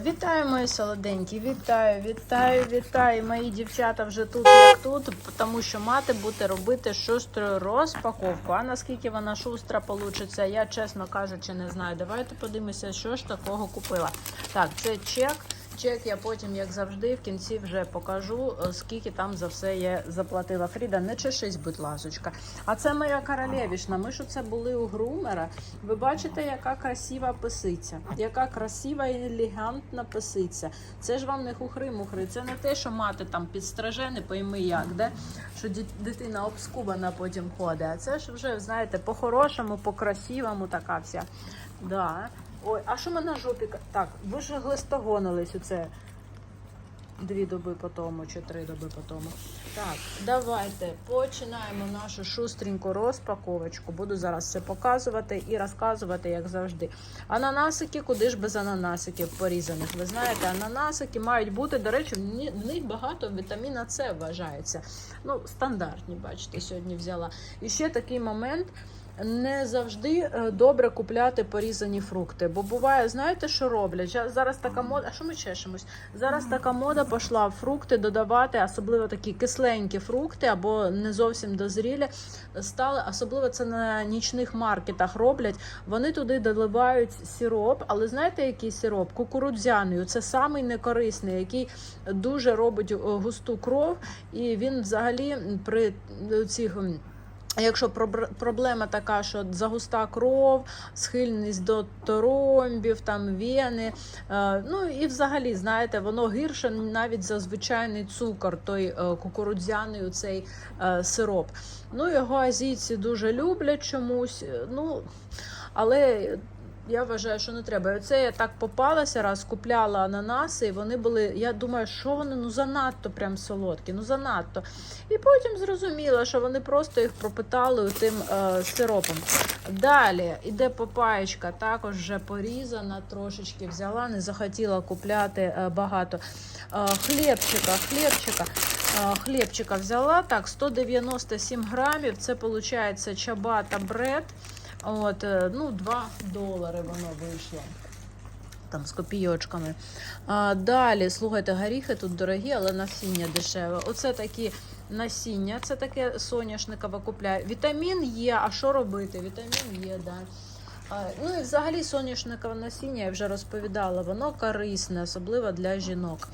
Вітаю, мої солоденькі, вітаю, вітаю, вітаю. Мої дівчата вже тут, як тут, тому що мати буде робити шустру розпаковку. А наскільки вона шустра получиться, я чесно кажучи, не знаю. Давайте подивимося, що ж такого купила. Так, це чек. Чек я потім, як завжди, в кінці вже покажу, е, скільки там за все я заплатила. Фріда, не чешись, будь ласочка. А це моя королевішна. Ми ж це були у грумера. Ви бачите, яка красива писиця, яка красива і елегантна писиця. Це ж вам не хухри-мухри. Це не те, що мати там підстраже, не пойми як, де що дитина обскубана потім ходить. А це ж вже, знаєте, по-хорошому, по-красивому така вся. Да. Ой, а що ми на жопі? Так, ви ж глистогонились у це дві доби по тому чи три доби по тому. Так, давайте починаємо нашу шустреньку розпаковочку. Буду зараз це показувати і розказувати, як завжди. Ананасики, куди ж без ананасиків порізаних? Ви знаєте, ананасики мають бути, до речі, в них багато вітаміна С вважається. Ну, стандартні, бачите, сьогодні взяла. І ще такий момент. Не завжди е, добре купляти порізані фрукти, бо буває, знаєте, що роблять? Зараз така мода. А що ми чешемось? Зараз така мода пішла фрукти додавати, особливо такі кисленькі фрукти або не зовсім дозрілі. Стали, особливо це на нічних маркетах роблять. Вони туди доливають сироп, але знаєте, який сироп? Кукурудзяний. Це самий некорисний, який дуже робить е, густу кров, і він взагалі при цих. Якщо проблема така, що загуста кров, схильність до тромбів, там вени, е, ну і взагалі, знаєте, воно гірше навіть за звичайний цукор, той е, кукурудзяний цей е, сироп. Ну, його азійці дуже люблять чомусь. Ну, але я вважаю, що не треба. І Оце я так попалася раз, купляла ананаси, і вони були. Я думаю, що вони ну занадто прям солодкі, ну занадто. І потім зрозуміла, що вони просто їх пропитали тим е, сиропом. Далі іде папаєчка, також вже порізана, трошечки взяла, не захотіла купляти е, багато. Е, хлібчика, хлібчика. е, Хлібчика взяла так, 197 грамів. Це виходить чабата бред. От, е, ну, 2 долари воно вийшло. Там з копійочками. А, далі, слухайте, горіхи тут дорогі, але насіння дешеве. Оце такі насіння, це таке соняшникове купляю. Вітамін є, а що робити? Вітамін є, да. А, Ну і взагалі соняшникове насіння, я вже розповідала, воно корисне, особливо для жінок.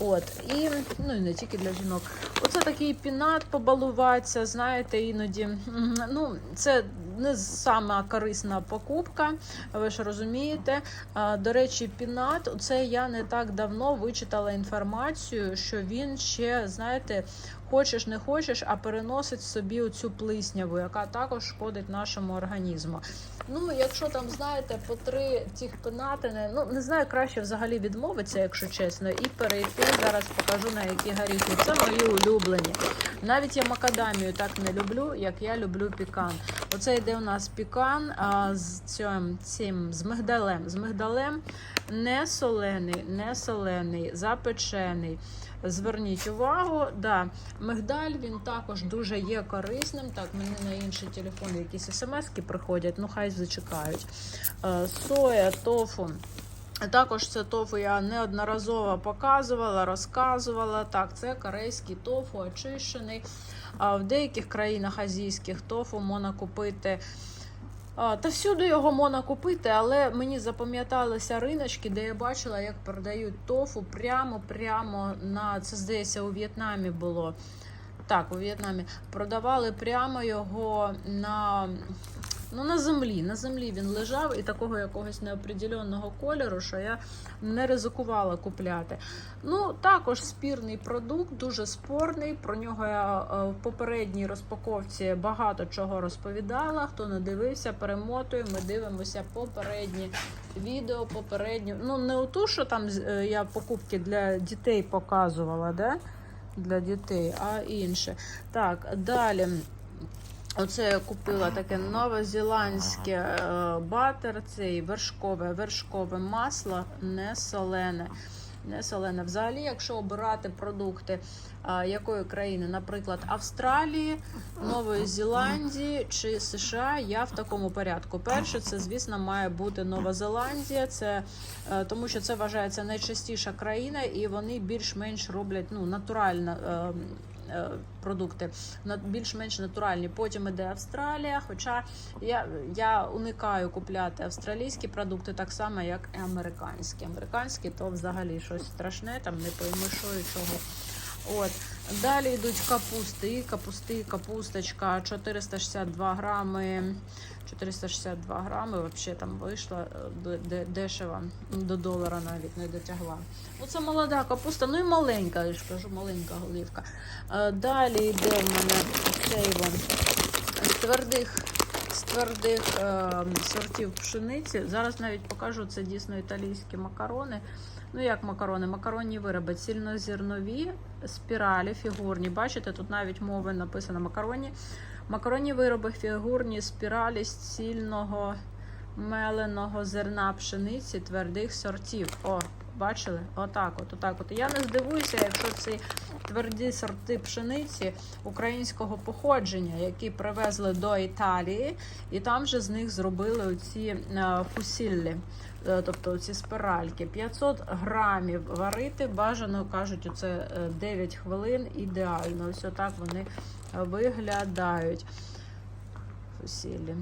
От, і, ну і не тільки для жінок. Оце такий пінат побалуватися, знаєте, іноді. Ну, це не сама корисна покупка, ви ж розумієте. До речі, пінат, це я не так давно вичитала інформацію, що він ще, знаєте, хочеш не хочеш, а переносить собі оцю плисняву, яка також шкодить нашому організму. Ну, якщо там, знаєте, по три цих пинатини, ну не знаю, краще взагалі відмовитися, якщо чесно, і перейти. Зараз покажу на які горіхи. Це мої улюблені. Навіть я макадамію так не люблю, як я люблю пікан. Оце йде у нас пікан а, з цим, цим з мигдалем. З мигдалем не солений, не солений, запечений. Зверніть увагу, да, мигдаль він також дуже є корисним. Так, мені на інші телефони якісь смски приходять, ну хай зачекають. Е, Соя, тофу. Також це тофу я неодноразово показувала, розказувала. Так, це корейський тофу, очищений. А в деяких країнах азійських тофу можна купити. Та всюди його можна купити, але мені запам'яталися риночки, де я бачила, як продають тофу прямо-прямо на це здається у В'єтнамі було. Так, у В'єтнамі продавали прямо його на, ну, на землі. На землі він лежав і такого якогось неопределенного кольору, що я не ризикувала купляти. Ну, також спірний продукт, дуже спорний. Про нього я е, в попередній розпаковці багато чого розповідала. Хто не дивився, перемотуємо, ми дивимося попередні відео, попередні. Ну, не у ту, що там е, я покупки для дітей показувала, да? для дітей, а інше. Так, далі. Оце я купила таке новозеландське е, батер, цей вершкове, вершкове масло, не солене. не солене. Взагалі, якщо обирати продукти а, якої країни, наприклад, Австралії, Нової Зеландії чи США, я в такому порядку. Перше, це звісно має бути Нова Зеландія, це е, тому, що це вважається найчастіша країна, і вони більш-менш роблять ну натурально. е, Продукти на- більш-менш натуральні. Потім іде Австралія. Хоча я, я уникаю купляти австралійські продукти так само, як і американські. Американські то взагалі щось страшне, там не пойми, що і чого. От. Далі йдуть капусти, капусти, капусточка 462 грами. 462 грами, взагалі там вийшла е, де- де- дешево, до долара навіть не дотягла. Ну, це молода капуста, ну і маленька, я ж кажу, маленька голівка. Е, Далі йде в мене цей вон з твердих, з твердих е, сортів пшениці. Зараз навіть покажу, це дійсно італійські макарони. Ну, як макарони? Макаронні вироби, цільнозернові, спіралі, фігурні. Бачите, тут навіть мови написано макаронні. Макаронні вироби, фігурні спіралі з цільного меленого зерна пшениці твердих сортів. О, бачили? Отак от, отак от. Я не здивуюся, якщо ці тверді сорти пшениці українського походження, які привезли до Італії, і там же з них зробили оці е, фусіллі. Е, Тобто ці спиральки 500 грамів варити бажано кажуть, оце е, 9 хвилин ідеально. Ось отак вони виглядають. Фусілі.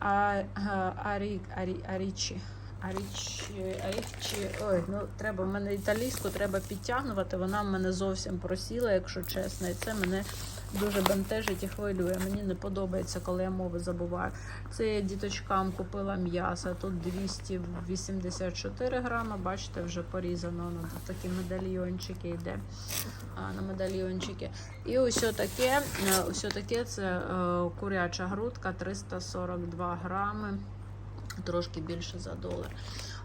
А, а, арі, арі, арічі. Арічі, арічі. Ой, ну треба в мене італійську, треба підтягнути. Вона в мене зовсім просіла, якщо чесно. І це мене дуже бентежить і хвилює. Мені не подобається, коли я мови забуваю. Це я діточкам купила м'ясо. Тут 284 грами. Бачите, вже порізано. Ну, тут такі медальйончики йде. А, на медальйончики. І ось таке, е, ось таке це е, куряча грудка 342 грами, трошки більше за долар.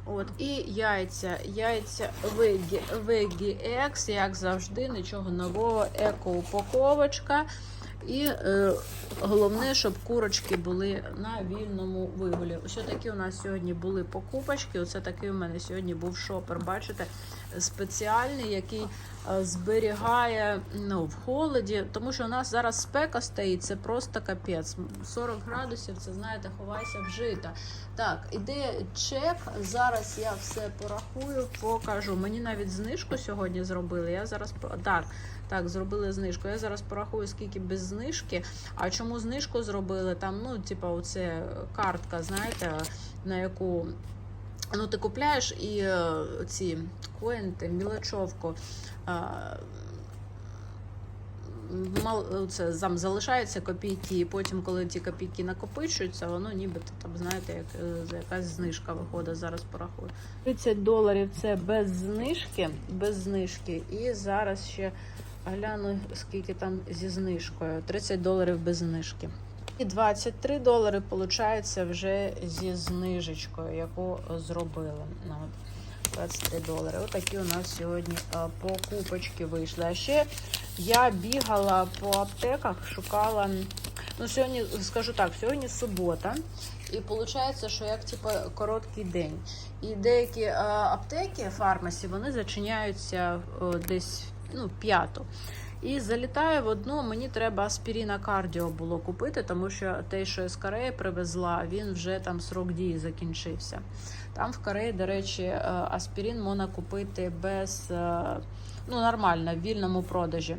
От, і яйця. Яйця Veggie, Veggie X, як завжди, нічого нового, еко-упаковочка. І е, головне, щоб курочки були на вільному вигулі. Ось такі у нас сьогодні були покупочки. Оце такий у мене сьогодні був шопер. Бачите, спеціальний, який е, зберігає ну, в холоді, тому що у нас зараз спека стоїть, це просто капець. 40 градусів, це знаєте, ховайся в жита. Так, іде чек. Зараз я все порахую, покажу. Мені навіть знижку сьогодні зробили. Я зараз так, так, зробили знижку. Я зараз порахую, скільки без знижки. А чому знижку зробили? Там, ну, типа, оце картка, знаєте, на яку. Ну, ти купляєш і е, ці коінти, мілочовку. е, мал, це, там залишаються копійки, і потім, коли ті копійки накопичуються, воно нібито там, знаєте, як е, якась знижка виходить, зараз порахую. 30 доларів це без знижки, без знижки. І зараз ще гляну, скільки там зі знижкою. 30 доларів без знижки. І 23 долари виходить вже зі знижечкою, яку зробили. Ну, от. 23 долари. Отакі у нас сьогодні е, покупочки вийшли. А ще я бігала по аптеках, шукала. Ну, сьогодні, скажу так, сьогодні субота. І виходить, що як типу, короткий день. І деякі е, аптеки, фармасі, вони зачиняються е, десь ну, п'яту. І залітаю в одну, мені треба аспіріна кардіо було купити, тому що те, що я з Кореї привезла, він вже там срок дії закінчився. Там в Кореї, до речі, е, аспірин можна купити без е, ну, нормально, в вільному продажі.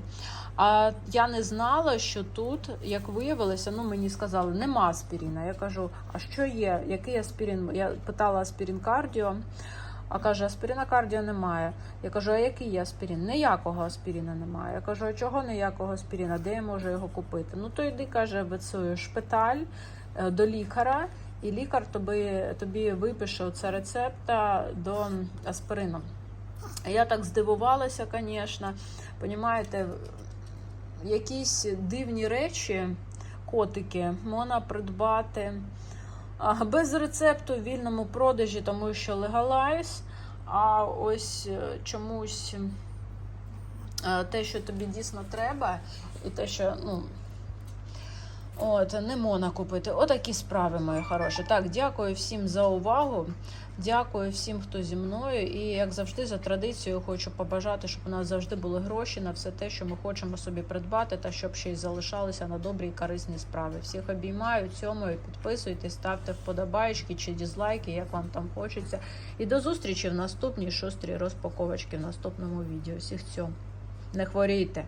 А я не знала, що тут, як виявилося, ну мені сказали, нема аспіріна. Я кажу, а що є? Який аспірин? Я питала аспірин кардіо. А каже, аспірина кардіо немає. Я кажу, а який є аспірин? Ніякого аспірина немає. Я кажу, а чого ніякого аспірина? Де я можу його купити? Ну то йди, каже, в цю шпиталь е, до лікаря, і лікар тобі, тобі випише оце рецепта до аспирину. Я так здивувалася, звісно. Понімаєте, якісь дивні речі, котики, можна придбати без рецепту в вільному продажі, тому що легалайз. А ось е, чомусь е, те, що тобі дійсно треба, і те, що ну, От, не можна купити. Отакі справи, мої хороші. Так, дякую всім за увагу. Дякую всім, хто зі мною. І як завжди, за традицією, хочу побажати, щоб у нас завжди були гроші на все те, що ми хочемо собі придбати, та щоб ще й залишалися на добрі і корисні справи. Всіх обіймаю, цьомою, підписуйтесь, ставте вподобайки чи дізлайки, як вам там хочеться. І до зустрічі в наступній шострій розпаковочці в наступному відео. Всіх цьом. Не хворійте.